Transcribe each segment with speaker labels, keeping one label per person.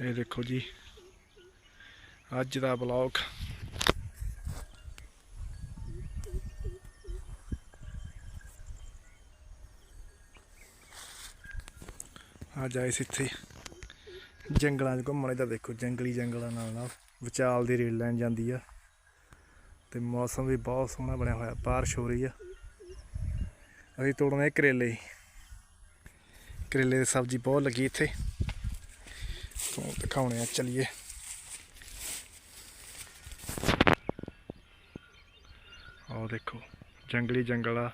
Speaker 1: ਇਹ ਦੇਖੋ ਜੀ, ਅੱਜ ਦਾ ਬਲੌਗ ਅੱਜ ਆਏ ਸੀ ਇੱਥੇ ਜੰਗਲਾਂ 'ਚ ਘੁੰਮਣ। ਦਾ ਦੇਖੋ, ਜੰਗਲੀ ਜੰਗਲਾਂ ਨਾਲ ਨਾਲ ਵਿਚਾਲ ਦੀ ਰੇਲ ਲਾਈਨ ਜਾਂਦੀ ਆ ਤੇ ਮੌਸਮ ਵੀ ਬਹੁਤ ਸੋਹਣਾ ਬਣਿਆ ਹੋਇਆ, ਬਾਰਿਸ਼ ਹੋ ਰਹੀ ਆ। ਅਸੀਂ ਤੋੜਨੇ ਕਰੇਲੇ। ਕਰੇਲੇ ਦੀ ਸਬਜ਼ੀ ਬਹੁਤ ਲੱਗੀ ਇੱਥੇ। ਤੁਹਾਨੂੰ ਦਿਖਾਉਣੇ ਆ, ਚਲਿਏ। ਆਹ ਦੇਖੋ, ਜੰਗਲੀ ਜੰਗਲ ਆ।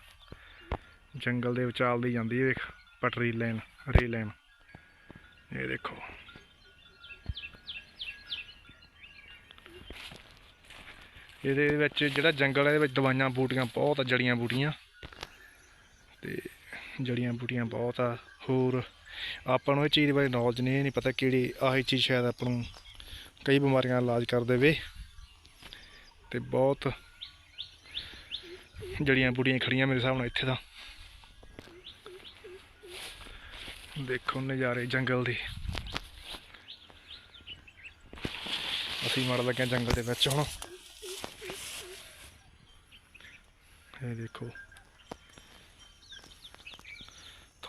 Speaker 1: ਜੰਗਲ ਦੇ ਵਿਚਾਲ ਦੀ ਜਾਂਦੀ ਹੈ ਪਟਰੀ ਲਾਈਨ ਰੇ ਲਾਈਨ ਇਹ ਦੇਖੋ। ਇਹਦੇ ਵਿੱਚ ਜਿਹੜਾ ਜੰਗਲ ਹੈ ਇਹਦੇ ਵਿੱਚ ਦਵਾਈਆਂ, ਬੂਟੀਆਂ, ਬਹੁਤ ਜੜੀਆਂ ਬੂਟੀਆਂ। ਤੇ ਜੜੀਆਂ ਬੂਟੀਆਂ ਬਹੁਤ ਆ, ਹੋਰ ਆਪਾਂ ਨੂੰ ਇਹ ਚੀਜ਼ ਬਾਰੇ ਨੌਲੇਜ ਨਹੀਂ, ਇਹ ਨਹੀਂ ਪਤਾ ਕਿਹੜੀ ਆਹੀ ਚੀਜ਼ ਸ਼ਾਇਦ ਆਪਾਂ ਨੂੰ ਕਈ ਬਿਮਾਰੀਆਂ ਦਾ ਇਲਾਜ ਕਰ ਦੇਵੇ। ਤੇ ਬਹੁਤ ਜੜੀਆਂ ਬੂਟੀਆਂ ਖੜੀਆਂ ਮੇਰੇ ਹਿਸਾਬ ਨਾਲ ਇੱਥੇ ਤਾਂ। ਦੇਖੋ ਨਜ਼ਾਰੇ ਜੰਗਲ ਦੇ। ਅਸੀਂ ਮੜ ਲੱਗੇ ਹਾਂ ਜੰਗਲ ਦੇ ਵਿੱਚ ਹੁਣ। ਇਹ ਦੇਖੋ।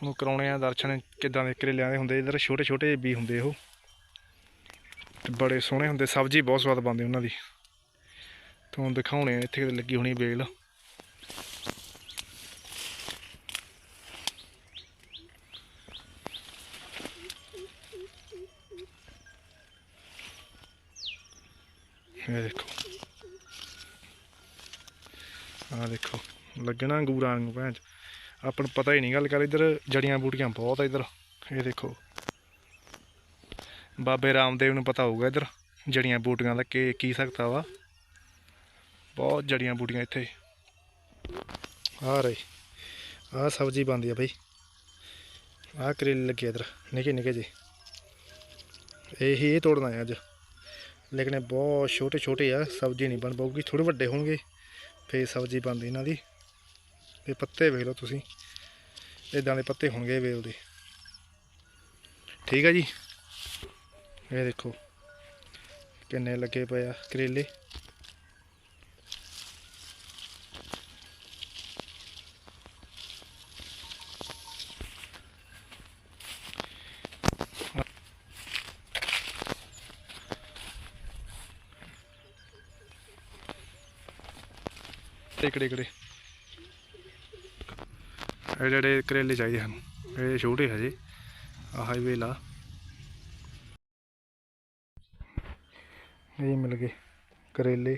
Speaker 1: ਤੁਹਾਨੂੰ ਕਰਾਉਣੇ ਆ, ਦਰਸ਼ਨ ਕਿਦਾਂ ਦੇ ਕਰੇਲਿਆਂ ਦੇ ਹੁੰਦੇ, ਇਧਰ ਛੋਟੇ ਛੋਟੇ ਵੀ ਹੁੰਦੇ ਉਹ। ਤੇ ਬੜੇ ਸੋਹਣੇ ਹੁੰਦੇ, ਸਬਜ਼ੀ ਬਹੁਤ ਸਵਾਦ ਬਣਦੀ ਉਹਨਾਂ ਦੀ। ਤੁਹਾਨੂੰ ਦਿਖਾਉਣੇ ਆ, ਇੱਥੇ ਲੱਗੀ ਹੋਣੀ ਬੇਲ ਇਹ ਦੇਖੋ। ਆਹ ਦੇਖੋ, ਲੱਗਣਾ ਅੰਗੂਰਾਂ ਨੂੰ ਭੈਣ ਚ। ਆਪਾਂ ਨੂੰ ਪਤਾ ਹੀ ਨਹੀਂ ਗੱਲ ਕਰ ਇੱਧਰ, ਜੜੀਆਂ ਬੂਟੀਆਂ ਬਹੁਤ ਆ ਇੱਧਰ। ਇਹ ਦੇਖੋ। ਬਾਬੇ ਰਾਮਦੇਵ ਨੂੰ ਪਤਾ ਹੋਊਗਾ ਇੱਧਰ, ਜੜੀਆਂ ਬੂਟੀਆਂ ਦਾ ਕੀ ਕੀ ਸਕਦਾ ਵਾ। ਬਹੁਤ ਜੜੀਆਂ ਬੂਟੀਆਂ ਇੱਥੇ। ਆ ਰਹੀ। ਆਹ ਸਬਜ਼ੀ ਬਣਦੀ ਆ ਬਈ। ਆਹ ਕਰੇਲੇ ਲੱਗੇ ਇੱਧਰ, ਨਿੱਕੇ ਨਿੱਕੇ ਜੇ ਇਹੀ ਇਹ ਤੋੜਨਾ ਹੈ ਅੱਜ। ਲੇਕਿਨ ਇਹ ਬਹੁਤ ਛੋਟੇ ਛੋਟੇ ਆ, ਸਬਜ਼ੀ ਨਹੀਂ ਬਣ ਪਾਊਗੀ। ਥੋੜੇ ਵੱਡੇ ਹੋਣਗੇ, ਫੇਰ ਸਬਜ਼ੀ ਬਣਦੀ ਇਹਨਾਂ ਦੀ। ਤੇ ਪੱਤੇ ਵੇਖ ਲਓ ਤੁਸੀਂ। ਇਦਾਂ ਦੇ ਪੱਤੇ ਹੋਣਗੇ ਵੇਲ ਦੇ ਠੀਕ ਆ ਜੀ। ਇਹ ਦੇਖੋ ਕਿੰਨੇ ਲੱਗੇ ਪਏ ਆ ਕਰੇਲੇ। ਇਕੜੇ ਇਕੜੇ ਇਹ ਜਿਹੜੇ ਕਰੇਲੇ ਚਾਹੀਦੇ ਹਨ। ਇਹ ਛੋਟੇ ਹਜੇ ਆ ਹਾਈਵੇ ਲਾ ਇਹ ਮਿਲ ਗਏ ਕਰੇਲੇ।